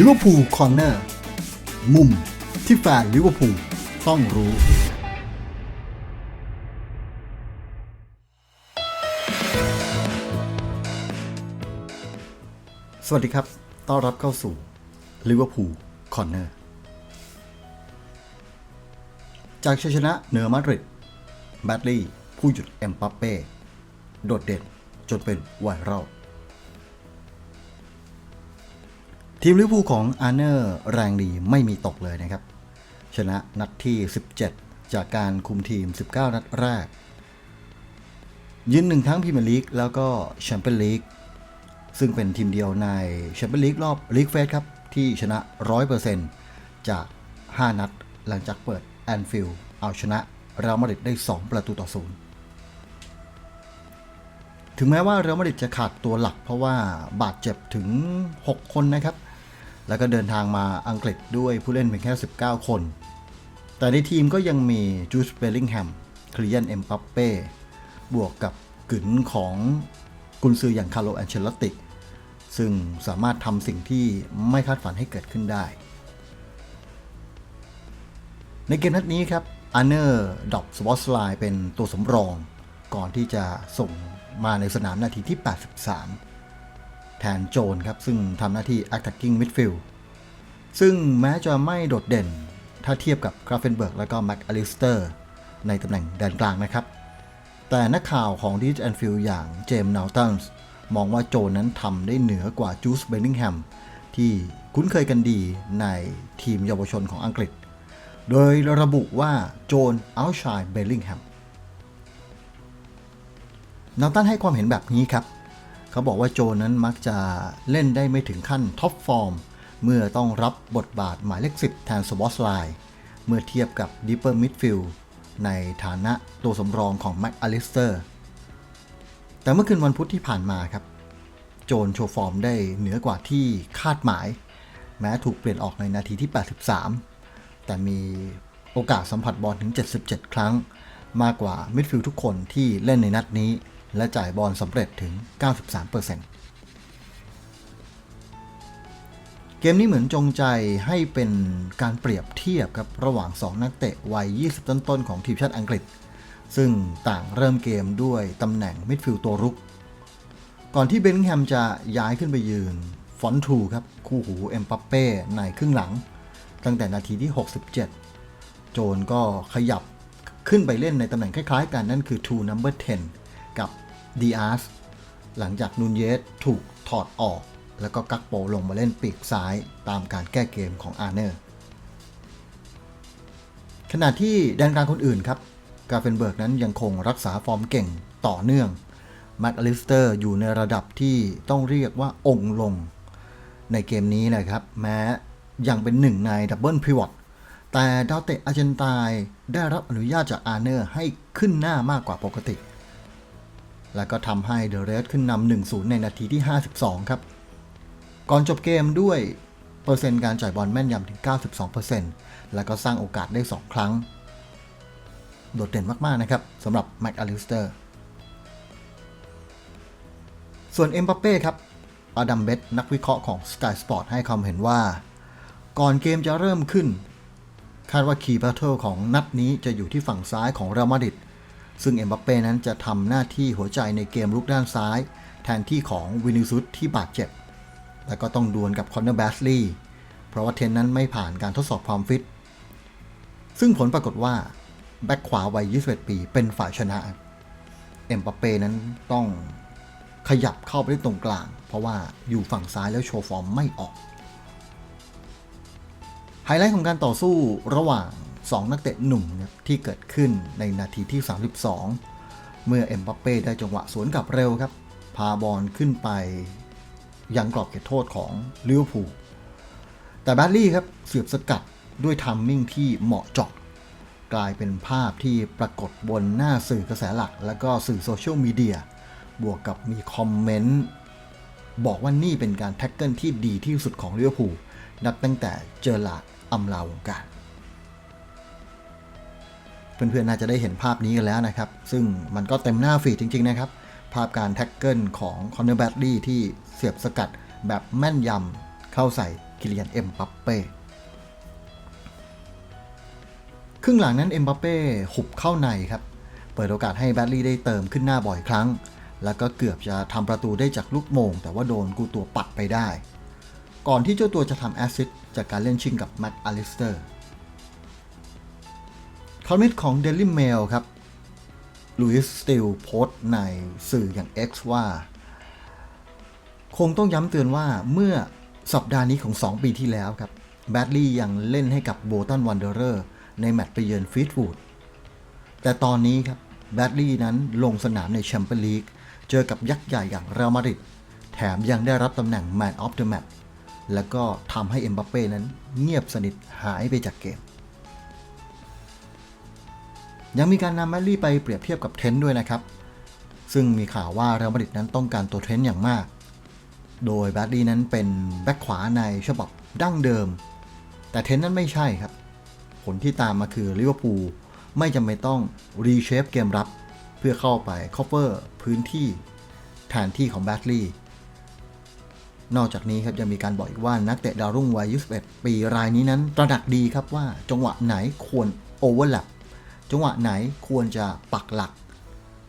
ลิเวอร์พูลคอร์เนอร์มุมที่แฟนลิเวอร์พูลต้องรู้ สวัสดีครับ ต้อนรับเข้าสู่ลิเวอร์พูลคอร์เนอร์จากชัยชนะเหนือมาดริดแบดลี่ผู้หยุดเอ็มปัปเป้ โดดเด่นจนเป็นไวรัล ทีมลิเวอร์พูลของอาร์เนอร์แรงดีไม่มีตกเลยนะครับ ชนะนัดที่ 17 จากการคุมทีม 19 นัดแรก ยืนหนึ่งทั้งพรีเมียร์ลีกแล้วก็แชมเปี้ยนลีกซึ่งเป็นทีมเดียวในแชมเปี้ยนลีกรอบลีกเฟสครับ ที่ชนะ 100%จาก 5 นัดหลังจากเปิดแอนฟิลด์เอาชนะเรอัลมาดริดได้ 2 ประตูต่อศูนย์ถึงแม้ว่าเรอัลมาดริดจะขาดตัวหลักเพราะว่าบาดเจ็บถึง 6 คนนะครับ แล้วก็เดินทางมาอังกฤษด้วยผู้เล่นเพียงแค่ 19 คน แต่ในทีมก็ยังมีจูสเบลลิงแฮมคลียนเอ็มปัปเป้บวกกับกึ๋นของกุนซืออย่างคาร์โลแอนเชลติ ซึ่งสามารถทำสิ่งที่ไม่คาดฝันให้เกิดขึ้นได้ ในเกมนัดนี้ครับอันเนอร์ดอกสวอตสไลเป็นตัวสำรอง ก่อนที่จะส่งมาในสนามนาทีที่ 83 แทนโจนครับ ซึ่งทำหน้าที่ attacking midfield ซึ่งแม้จะไม่โดดเด่น ถ้าเทียบกับกราฟเฟนเบิร์กและก็แม็กอลิสเตอร์ในตำแหน่งแดนกลางนะครับ แต่นักข่าวของดิจแอนฟิลอย่างเจมส์นาวตันส์มองว่าโจนนั้นทำได้เหนือกว่าจูสเบนนิงแฮมที่คุ้นเคยกันดีในทีมเยาวชนของอังกฤษ โดยระบุว่าโจนเอาชายเบลลิงแฮมนาตันให้ความเห็นแบบนี้ครับ เขาบอกว่าโจนั้นมักจะเล่นได้ไม่ถึงขั้นท็อปฟอร์ม เมื่อต้องรับบทบาทหมายเลข10 แทนสวอสไลน์เมื่อเทียบกับดิปเปอร์มิดฟิลด์ในฐานะตัวสำรองของแม็กอลิสเตอร์ แต่เมื่อคืนวันพุธที่ผ่านมาครับ โจนโชว์ฟอร์มได้เหนือกว่าที่คาดหมาย แม้ถูกเปลี่ยนออกในนาทีที่ 83 แต่มีโอกาสสัมผัสบอลถึง 77 ครั้ง มากกว่ามิดฟิลด์ทุกคนที่เล่นในนัดนี้ และจ่ายบอลสำเร็จถึง 93%เกมนี้เหมือนจงใจให้เป็นการเปรียบเทียบครับระหว่าง 2 นักเตะวัย 20 ต้นๆ ของทีมชาติอังกฤษ ซึ่งต่างเริ่มเกมด้วยตำแหน่งมิดฟิลด์ตัวรุก ก่อนที่เบนแฮมจะย้ายขึ้นไปยืน ฟอนทูครับ คู่หูเอ็มปัปเป้ในครึ่งหลัง ตั้งแต่นาทีที่ 67 โจนก็ขยับขึ้นไปเล่นในตำแหน่งคล้ายๆ กันนั่นคือ two number 10 กับดีอาร์สหลังจากนูนเยสถูกถอดออก แล้วก็กักโปลงมาเล่นปีกซ้ายตามการแก้เกมของอาร์เนอร์ขณะที่แดนกลางคนอื่นครับ กาเฟนเบิร์กนั้นยังคงรักษาฟอร์มเก่งต่อเนื่องแม็กอลิสเตอร์อยู่ในระดับที่ต้องเรียกว่าองค์ลง ในเกมนี้นะครับ แม้ยังเป็นหนึ่งในดับเบิลพิวอตแต่ดาวเตะอาร์เจนตายได้รับอนุญาตจากอาร์เนอร์ให้ขึ้นหน้ามากกว่าปกติ แล้วก็ทำให้เดอะเรสขึ้นนำ1-0 ในนาทีที่ 52 ครับ ก่อนจบเกมด้วยเปอร์เซ็นต์การจ่ายบอลแม่นยำถึง 92%แล้วก็สร้างโอกาสได้ 2 ครั้ง โดดเด่นมาก ๆ นะครับสำหรับแม็กอลิสเตอร์ส่วนเอ็มบัปเป้ครับอดัมเบตนักวิเคราะห์ของ Sky Sport ให้ความเห็นว่า ก่อนเกมจะเริ่มขึ้น คาดว่าคีย์แบทเทิลของนัดนี้จะอยู่ที่ฝั่งซ้ายของเรอัลมาดริด ซึ่งเอ็มบัปเป้นั้นจะทำหน้าที่หัวใจในเกมลุกด้านซ้าย แทนที่ของวินิซุสที่บาดเจ็บ แล้วก็ต้องดวลกับคอนเนอร์แบสลีย์เพราะว่าเทนนั้นไม่ผ่านการทดสอบความฟิต ซึ่งผลปรากฏว่า แบ็คขวาวัย 21 ปีเป็นฝ่ายชนะ เอ็มบัปเป้นั้นต้องขยับเข้าไปได้ตรงกลาง เพราะว่าอยู่ฝั่งซ้ายแล้วโชว์ฟอร์มไม่ออกไฮไลท์ของการต่อสู้ระหว่าง 2 นักเตะหนุ่มนะครับที่เกิดขึ้นในนาทีที่ 32 เมื่อเอ็มบัปเป้ได้จังหวะสวนกลับเร็วครับ พาบอลขึ้นไปยังกรอบเขตโทษของลิเวอร์พูลแต่แบดลี่ครับเสียบสกัดด้วยทัมมิ่งที่เหมาะเจาะกลายเป็นภาพที่ปรากฏบนหน้าสื่อกระแสหลัก และก็สื่อโซเชียลมีเดีย บวกกับมีคอมเมนต์ บอกว่านี่เป็นการแท็กเกิลที่ดีที่สุดของลิเวอร์พูลนับตั้งแต่เจอหลาดอำลาวงการ เพื่อนๆน่าจะได้เห็นภาพนี้กันแล้วนะครับ ซึ่งมันก็เต็มหน้าฟีดจริงๆนะครับ ภาพการแท็กเกิลของคอนเนอร์แบดลี่ที่เสียบสกัดแบบแม่นยำเข้าใส่คิเลียนเอ็มบัปเป้ครึ่งหลังนั้นเอ็มบัปเป้หุบเข้าในครับ เปิดโอกาสให้แบดลี่ได้เติมขึ้นหน้าบ่อยครั้ง แล้วก็เกือบจะทำประตูได้จากลูกโมง แต่ว่าโดนกูตัวปัดไปได้ ก่อนที่เจ้าตัวจะทำแอสซิสจากการเล่นชิงกับแมตต์อลิสเตอร์ คอมเมนต์ของ Daily Mail ครับลุยส์สติลโพสต์ในสื่ออย่าง X ว่า คงต้องย้ำเตือนว่าเมื่อสัปดาห์นี้ของ 2 ปีที่แล้วครับแบดลี่ยังเล่นให้กับโบตันวันเดอร์ในแมตช์ไปเยือนฟีดวูดแต่ตอนนี้ครับแบดลี่นั้นลงสนามในแชมเปี้ยนลีกเจอกับยักษ์ใหญ่อย่างเรอัลมาดริดแถมยังได้รับตำแหน่ง Man of the Match แล้วก็ทำให้เอ็มบัปเป้นั้นเงียบสนิทหายไปจากเกม ยังมีการนำแมดลี่ไปเปรียบเทียบกับเทนต์ด้วยนะครับ ซึ่งมีข่าวว่าเรอัลมาดริดนั้นต้องการตัวเทนต์อย่างมาก โดยแบดลี่นั้นเป็นแบ็คขวาในฉบับดั้งเดิม แต่เทนนั้นไม่ใช่ครับ ผลที่ตามมาคือลิเวอร์พูลไม่จำเป็นต้องรีเชฟเกมรับ เพื่อเข้าไปคอเ v อร์พื้นที่แทนที่ของแบดลี่นอกจากนี้ครับยังมีการบอกอีกว่านักเตะดาวรุ่งวัย 21 ปีรายนี้นั้นตระหนักดีครับว่าจังหวะไหนควรโอเวอร์แลป จังหวะไหนควรจะปักหลัก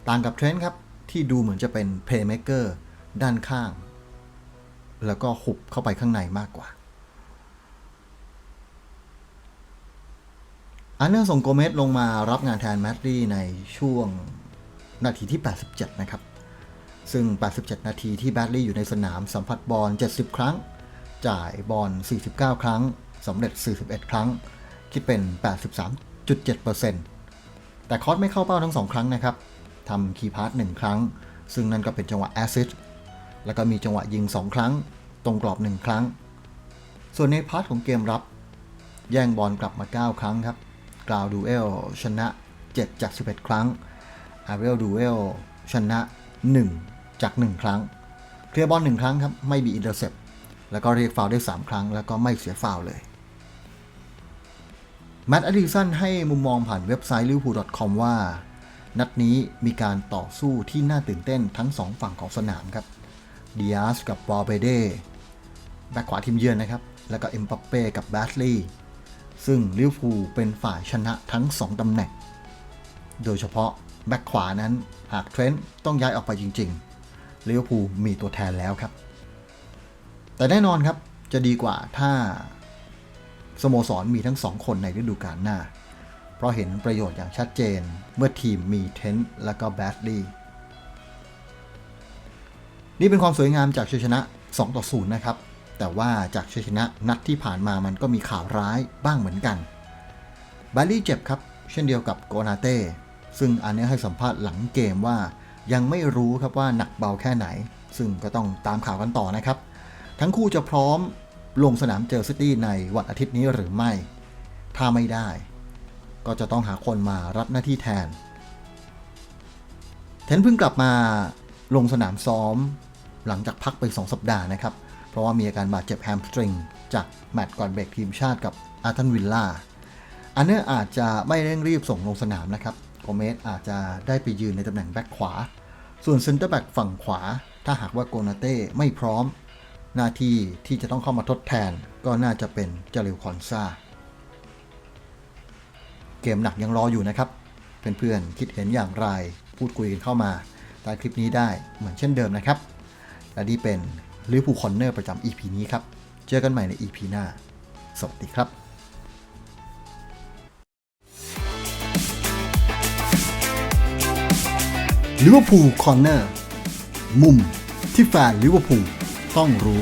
ต่างกับเทรนด์ครับ ที่ดูเหมือนจะเป็นเพลย์เม k เกอร์ด้านข้าง แล้วก็หุบเข้าไปข้างในมากกว่าอันเนอร์ส่งโกเมสลงมารับงานแทนแมตตี้ในช่วงนาทีที่ 87 นะครับ ซึ่ง 87 นาทีที่แบดลี่อยู่ในสนามสัมผัสบอล 70 ครั้ง จ่ายบอล 49 ครั้ง สำเร็จ 41 ครั้ง คิดเป็น 83.7% แต่คอสไม่เข้าเป้าทั้ง2ครั้งนะครับทำคีย์พาส1ครั้ง ซึ่งนั่นก็เป็นจังหวะแอซิสแล้วก็มีจังหวะยิง 2 ครั้ง ตรงกรอบ 1 ครั้ง ส่วนในพาร์ทของเกมรับ แย่งบอลกลับมา 9 ครั้งครับกราวดูเอลชนะ 7 จาก 11 ครั้งอาเรลดูเอลชนะ 1 จาก 1 ครั้ง เคลียร์บอล1ครั้งครับ ไม่มีอินเตอร์เซปแล้วก็เรียกฟาวล์ได้ 3 ครั้ง แล้วก็ไม่เสียฟาวล์เลย แมตต์อดิสันให้มุมมองผ่านเว็บไซต์ liverpool.com ว่า นัดนี้มีการต่อสู้ที่น่าตื่นเต้นทั้ง2ฝั่งของสนามครับดิอาสกับบอเบเดแบ็คขวาทีมเยือนนะครับ แล้วก็เอ็มปัปเป้กับแบสลีย์ซึ่งลิเวอร์พูลเป็นฝ่ายชนะทั้ง 2ตำแหน่ง โดยเฉพาะแบ็คขวานั้นหากเทรนต์ต้องย้ายออกไปจริงๆลิเวอร์พูลมีตัวแทนแล้วครับ แต่แน่นอนครับจะดีกว่าถ้า สโมสรมีทั้งสองคนในฤดูกาลหน้า เพราะเห็นประโยชน์อย่างชัดเจนเมื่อทีมมีเทนต์และก็แบดลีย์นี่เป็นความสวยงามจากชัยชนะ 2 ต่อ 0 นะครับ แต่ว่าจากชัยชนะนัดที่ผ่านมามันก็มีข่าวร้ายบ้างเหมือนกันแบดลีย์เจ็บครับ เช่นเดียวกับโกนาเต้ ซึ่งอันนี้ให้สัมภาษณ์หลังเกมว่า ยังไม่รู้ครับว่าหนักเบาแค่ไหน ซึ่งก็ต้องตามข่าวกันต่อนะครับ ทั้งคู่จะพร้อม ลงสนามเจอซิตี้ในวันอาทิตย์นี้หรือไม่ ถ้าไม่ได้ ก็จะต้องหาคนมารับหน้าที่แทน เทนเพิ่งกลับมาลงสนามซ้อม หลังจากพักไป 2 สัปดาห์นะครับ เพราะว่ามีอาการบาดเจ็บแฮมสตริง จากแมตช์ก่อนเบรกทีมชาติกับอาร์ตันวิลล่า อันเนี้ยอาจจะไม่เร่งรีบส่งลงสนามนะครับโกเมสอาจจะได้ไปยืนในตำแหน่งแบ็คขวา ส่วนเซนเตอร์แบ็กฝั่งขวา ถ้าหากว่าโกนาเต้ไม่พร้อม หน้าที่ที่จะต้องเข้ามาทดแทนก็น่าจะเป็นจาริลคอนซาเกมหนักยังรออยู่นะครับ เพื่อนๆคิดเห็นอย่างไรพูดคุยกันเข้ามาใต้คลิปนี้ได้เหมือนเช่นเดิมนะครับ และนี่เป็นลิเวอร์พูลคอนเนอร์ประจำ EP นี้ครับ เจอกันใหม่ใน EP หน้า สวัสดีครับลิเวอร์พูลคอนเนอร์มุมที่แฟนลิเวอร์พูล ต้องรู้